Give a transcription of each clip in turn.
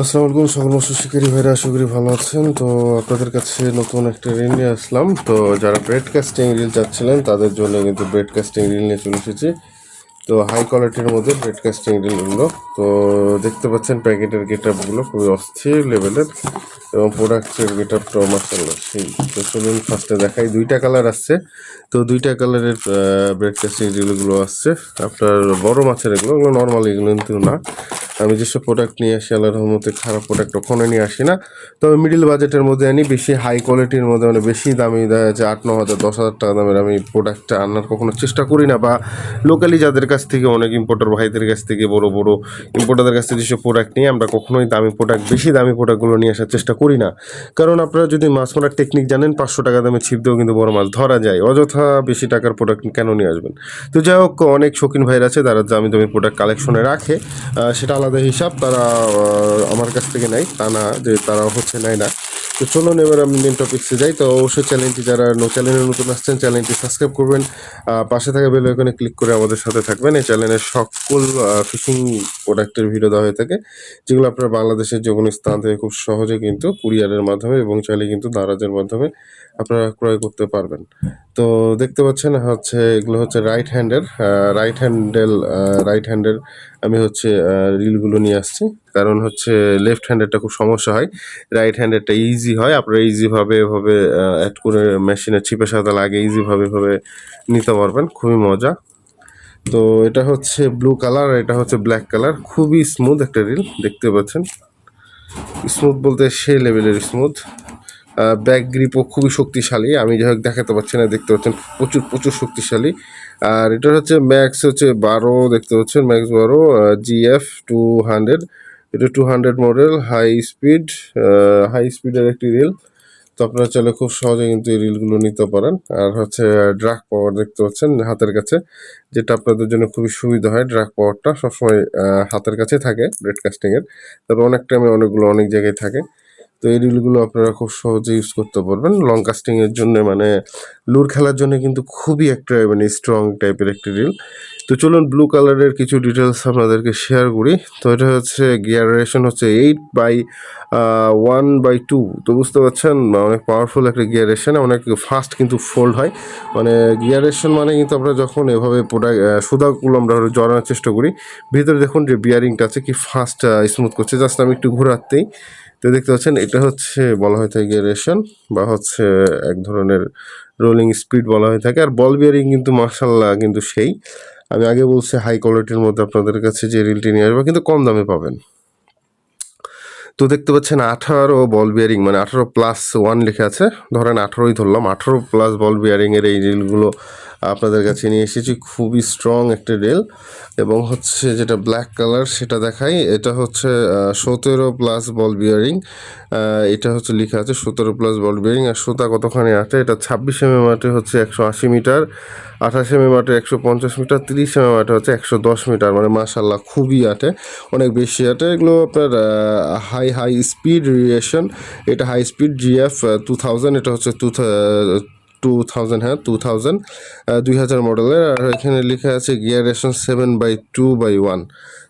আসসালামু আলাইকুম, সকল মৎস্য শিকারী ভাইরা, আশা করি ভালো আছেন। তো আপনাদের কাছে নতুন একটা রিল নিয়ে আসলাম। তো যারা ব্রেডকাস্টিং রিল চাচ্ছিলেন, তাদের জন্য কিন্তু ব্রেডকাস্টিং রিল নিয়ে চলে এসেছি। তো হাই কোয়ালিটির মধ্যে ব্রেডকাস্টিং রিলগুলো তো দেখতে পাচ্ছেন প্যাকেটের গেটআপগুলো খুবই অস্থির লেভেলের এবং প্রোডাক্টের গেটআপটাও মাসাল্লাহ সেই তো চলুন ফার্স্টে দেখাই। দুইটা কালার আসছে। তো দুইটা কালারের ব্রেডকাস্টিং রিলগুলো আসছে। আপনার বড় মাছের এগুলো ওগুলো নর্মাল এগুলো কিন্তু না। আমি যেসব প্রোডাক্ট নিয়ে আসি, আল্লাহর রহমতে খারাপ প্রোডাক্ট কখনো নিয়ে আসি না। তবে মিডিল বাজেটের মধ্যে আনি, বেশি হাই কোয়ালিটির মধ্যে মানে বেশি দামি, দেখা যাচ্ছে আট, ন হাজার, দশ হাজার টাকা দামের আমি প্রোডাক্টটা আনার কখনো চেষ্টা করি না বা লোকালি যাদের কাছ থেকে, অনেক ইম্পোর্টার ভাইদের কাছ থেকে, বড় বড় ইম্পোর্টারদের কাছ থেকে যেসব প্রোডাক্ট নিই, আমরা কখনোই দামি প্রোডাক্ট বেশি দামি প্রোডাক্টগুলো নিয়ে আসার চেষ্টা করি না। কারণ আপনারা যদি মাছ মারার টেকনিক জানেন, পাঁচশো টাকা দামে ছিপ দিয়েও কিন্তু বড় মাছ ধরা যায়। অযথা বেশি টাকার প্রোডাক্ট কেন নিয়ে আসবেন? তো যাই হোক, অনেক শৌখিন ভাইরা আছে, তারা দামি দামি প্রোডাক্ট কালেকশনে রাখে। সেটা আলাদা হিসাব তারা আমার কাছ থেকে নেয়। তা না, যে তারা হচ্ছে নেয় না। তো চলুন এবার আমি মেন টপিক্সে যাই। তো অবশ্যই চ্যানেলটি যারা চ্যানেলে নতুন আসছেন চ্যানেলটি সাবস্ক্রাইব করবেন। পাশে থাকা বেল আইকনে ক্লিক করে আমাদের সাথে থাকবেন। এই চ্যানেলের সকল ফিশিং প্রোডাক্টের ভিডিও দেওয়া হয়ে থাকে, যেগুলো আপনারা বাংলাদেশের যে কোনো স্থান থেকে খুব সহজে কিন্তু কুরিয়ারের মাধ্যমে এবং চাইলে কিন্তু দারাজের মাধ্যমে আপনারা ক্রয় করতে পারবেন। তো দেখতে পাচ্ছেন, হচ্ছে এগুলো হচ্ছে রাইট হ্যান্ডের রাইট হ্যান্ডেল রাইট হ্যান্ডের আমি হচ্ছে রিলগুলো নিয়ে আসছি। কারণ হচ্ছে লেফট হ্যান্ডেরটা খুব সমস্যা হয়। রাইট হ্যান্ডেরটা ইজি হয়। আপনারা ইজিভাবে এভাবে অ্যাড করে মেশিনের চিপের সাথে লাগে ইজিভাবে এভাবে নিতে পারবেন। খুবই মজা। তো এটা হচ্ছে ব্লু কালার এটা হচ্ছে ব্ল্যাক কালার খুবই স্মুথ একটা রিল দেখতে পাচ্ছেন। স্মুথ বলতে সে লেভেলের স্মুথ ব্যাক গ্রিপও খুবই শক্তিশালী। আমি যাই হোক, দেখাতে পাচ্ছি না, দেখতে পাচ্ছেন। প্রচুর প্রচুর শক্তিশালী। আর এটা হচ্ছে ম্যাক্স হচ্ছে বারো, দেখতে পাচ্ছেন ম্যাক্স বারো জিএফ টু হান্ড্রেড এটা two hundred model high speed high স্পিডের একটি রিল তো আপনারা চাইলে খুব সহজে কিন্তু এই রিলগুলো নিতে পারেন। আর হচ্ছে ড্রাগ পাওয়ার দেখতে পাচ্ছেন হাতের কাছে, যেটা আপনাদের জন্য খুবই সুবিধা হয় ড্রাগ পাওয়ারটা সবসময় হাতের কাছে থাকে ব্রেডকাস্টিংয়ের তবে অনেক টাইমে অনেকগুলো অনেক জায়গায় থাকে। তো এই রিলগুলো আপনারা খুব সহজে ইউজ করতে পারবেন। লং কাস্টিংয়ের জন্য মানে লুর খেলার জন্য কিন্তু খুবই একটা মানে স্ট্রং টাইপের একটি রিল তো চলুন ব্লু কালারের কিছু ডিটেলস আপনাদেরকে শেয়ার করি। তো এটা হচ্ছে গিয়ার রেশন হচ্ছে eight by one by two তো বুঝতে পারছেন? অনেক পাওয়ারফুল একটা গিয়ার রেশন অনেক ফাস্ট কিন্তু ফোল্ড হয়। মানে গিয়ার রেশন মানে কিন্তু আমরা যখন এভাবে প্রোডাক্ট সুদাগুলো আমরা জড়ানোর চেষ্টা করি, ভিতরে দেখুন যে বিয়ারিংটা আছে কি ফাস্ট স্মুথ করছে। জাস্ট আমি একটু ঘোরাতেই। তো দেখতে পাচ্ছেন, এটা হচ্ছে বলা হয়ে থাকে রেশন বা হচ্ছে এক ধরনের রোলিং স্পিড বলা হয়ে থাকে। আর বল বিয়ারিং কিন্তু মার্শাল্লাহ কিন্তু সেই। আমি আগে বলছি হাই কোয়ালিটির মধ্যে আপনাদের কাছে যে রিলটি নিয়ে আসব, কিন্তু কম দামে পাবেন। তো দেখতে পাচ্ছেন, আঠারো বল বিয়ারিং মানে আঠারো প্লাস ওয়ান লেখা আছে। ধরেন আঠারোই ধরলাম, আঠারো প্লাস বল বিয়ারিংয়ের এই রিলগুলো আপনাদের কাছে নিয়ে এসেছি খুবই স্ট্রং একটা রেল এবং হচ্ছে যেটা ব্ল্যাক কালার সেটা দেখাই। এটা হচ্ছে সতেরো প্লাস বল বিয়ারিং এটা হচ্ছে লেখা আছে সতেরো প্লাস বল বিয়ারিং আর সুতা কতখানি আছে? এটা ছাব্বিশ এম এম আটে হচ্ছে একশো আশি মিটার, আঠাশ এম এম আটে একশো পঞ্চাশ মিটার, তিরিশ এম এম আটে হচ্ছে একশো দশ মিটার মানে মাসাল্লাহ খুবই আটে। অনেক বেশি আটে। এগুলো আপনার হাই হাই স্পিড রিয়েশন এটা high speed GF two thousand এটা হচ্ছে টু টু থাউজেন্ড হ্যাঁ টু থাউজেন্ড দুই হাজার মডেলের আর এখানে লেখা আছে gear ration seven by two by one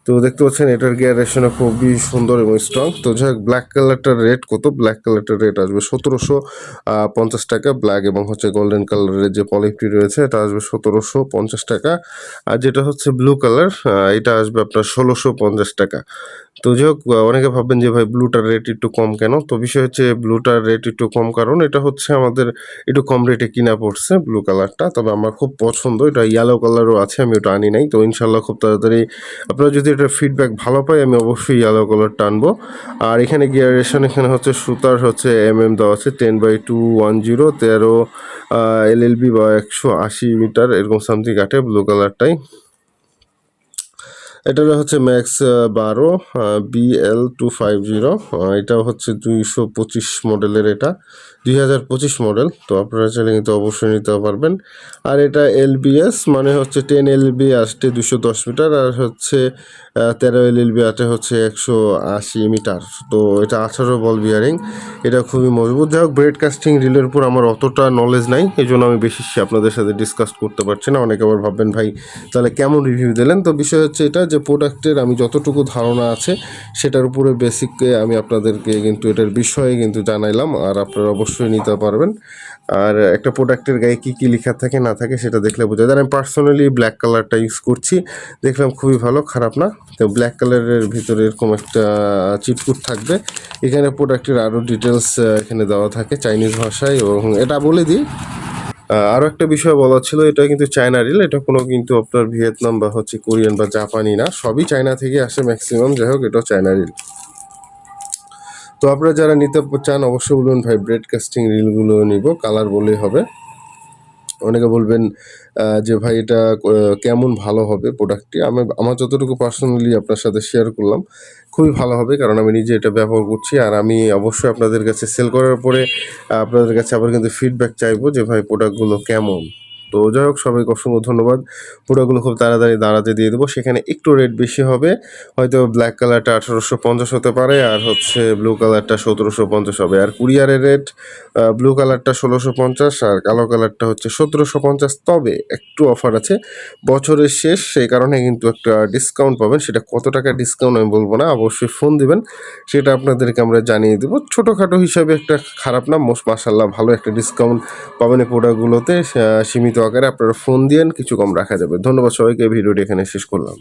তো দেখতে পাচ্ছেন, এটার গিয়ার রেশনও খুবই সুন্দর এবং স্ট্রং তো যাই হোক ব্ল্যাক কালারটার রেট কত? ব্ল্যাক কালারটার রেট আসবে সতেরোশো পঞ্চাশ টাকা ব্ল্যাক এবং হচ্ছে গোল্ডেন কালারের যে পলিপটি রয়েছে, এটা আসবে সতেরোশো পঞ্চাশ টাকা। আর যেটা হচ্ছে ব্লু কালার এটা আসবে আপনার ষোলোশো পঞ্চাশ টাকা। তো যাই হোক অনেকে ভাববেন যে, ভাই ব্লুটার রেট একটু কম কেন? তো বিষয় হচ্ছে ব্লুটার রেট একটু কম কারণ এটা হচ্ছে আমাদের একটু কম রেটে কিনা পড়ছে ব্লু কালারটা তবে আমার খুব পছন্দ, এটা ইয়েলো কালারও আছে, আমি ওটা আনি নাই। তো ইনশাল্লাহ খুব তাড়াতাড়ি আপনারা যদি এটা ফিডব্যাক ভালো পাই আমি অবশ্যই ইয়েলো কালার টানবো। আর এখানে গিয়ারেশন এখানে হচ্ছে সুতার হচ্ছে এম এম দেওয়া আছে ten by two one zero তেরো এল এল বি বা একশো আশি মিটার, এরকম সামথিং কাটে ব্লু কালারটাই এটা হচ্ছে ম্যাক্স বারো বিএল টু ফাইভ জিরো এটাও হচ্ছে দুইশো পঁচিশ মডেলের এটা দুই হাজার পঁচিশ মডেল, তো আপনারা চাইলে কিন্তু অবশ্যই নিতে পারবেন। আর এটা এলবিএস মানে হচ্ছে টেন এলবি আসছে দুশো দশ মিটার, আর হচ্ছে তেরো এলএলবি আছে হচ্ছে একশো আশি মিটার, তো এটা আঠারো বল বিয়ারিং এটা খুবই মজবুত। যাই হোক ব্রেড কাস্টিং রিলের উপর আমার অতটা নলেজ নাই, এই জন্য আমি বেশি আপনাদের সাথে ডিসকাস করতে পারছি না, অনেকে আবার ভাববেন, ভাই, তাহলে কেমন রিভিউ দিলেন? তো বিষয় হচ্ছে এটা যে যে প্রোডাক্টের আমি যতটুকু ধারণা আছে, সেটার উপরে বেসিকে আমি আপনাদেরকে কিন্তু এটার বিষয়ে কিন্তু জানাইলাম, আর আপনারা অবশ্যই নিতে পারবেন। আর একটা প্রোডাক্টের গায়ে কী কী লেখা থাকে, না থাকে, সেটা দেখলে বোঝা যায়। আমি পার্সোনালি ব্ল্যাক কালারটা ইউজ করছি, দেখলাম খুবই ভালো, খারাপ না। তো ব্ল্যাক কালারের ভিতরে এরকম একটা চিটকুট থাকবে। এখানে প্রোডাক্টের আরও ডিটেলস এখানে দেওয়া থাকে চাইনিজ ভাষায়, এবং এটা বলে দিই আরও একটা বিষয় বলা ছিল, এটা কিন্তু চায়না রিল এটা কোনো কিন্তু আপনার ভিয়েতনাম বা হচ্ছে কোরিয়ান বা জাপানি না, সবই চায়না থেকে আসে ম্যাক্সিমাম যাই হোক এটা চায়না রিল তো আপনারা যারা নিতে চান, অবশ্যই বলুন ভাই ব্রেড কাস্টিং রিলগুলো নিব কালার বলেই হবে। অনেকে বলবেন যে ভাই এটা কেমন ভালো হবে প্রোডাক্টটি আমি, আমার যতটুকু পার্সোনালি আপনার সাথে শেয়ার করলাম, খুবই ভালো হবে কারণ আমি নিজে এটা ব্যবহার করছি। আর আমি অবশ্যই আপনাদের কাছে সেল করার পরে, আপনাদের কাছে আবার কিন্তু ফিডব্যাক চাইব যে ভাই প্রোডাক্টগুলো কেমন। তো যাই হোক সবাইকে অসংখ্য ধন্যবাদ। প্রোডাক্টগুলো খুব তাড়াতাড়ি দাঁড়াতে দিয়ে দেবো। সেখানে একটু রেট বেশি হবে। হয়তো ব্ল্যাক কালারটা আঠারোশো পঞ্চাশ হতে পারে আর হচ্ছে ব্লু কালারটা সতেরোশো পঞ্চাশ হবে। আর কুরিয়ারের রেট ব্লু কালারটা ষোলোশো পঞ্চাশ আর কালো কালারটা হচ্ছে সতেরোশো পঞ্চাশ। তবে একটু অফার আছে। বছরের শেষ, সেই কারণে কিন্তু একটা ডিসকাউন্ট পাবেন। সেটা কত টাকা ডিসকাউন্ট আমি বলব না, অবশ্যই ফোন দিবেন। সেটা আপনাদেরকে আমরা জানিয়ে দেবো। ছোটোখাটো হিসাবে একটা খারাপ না মোস্ট মাসাল্লাহ ভালো একটা ডিসকাউন্ট পাবেন এই প্রোডাক্টগুলোতে সীমিত আকারে আপনারা ফোন দিয়েন কিছু কম রাখা যাবে। ধন্যবাদ সবাইকে ভিডিওটি এখানে শেষ করলাম।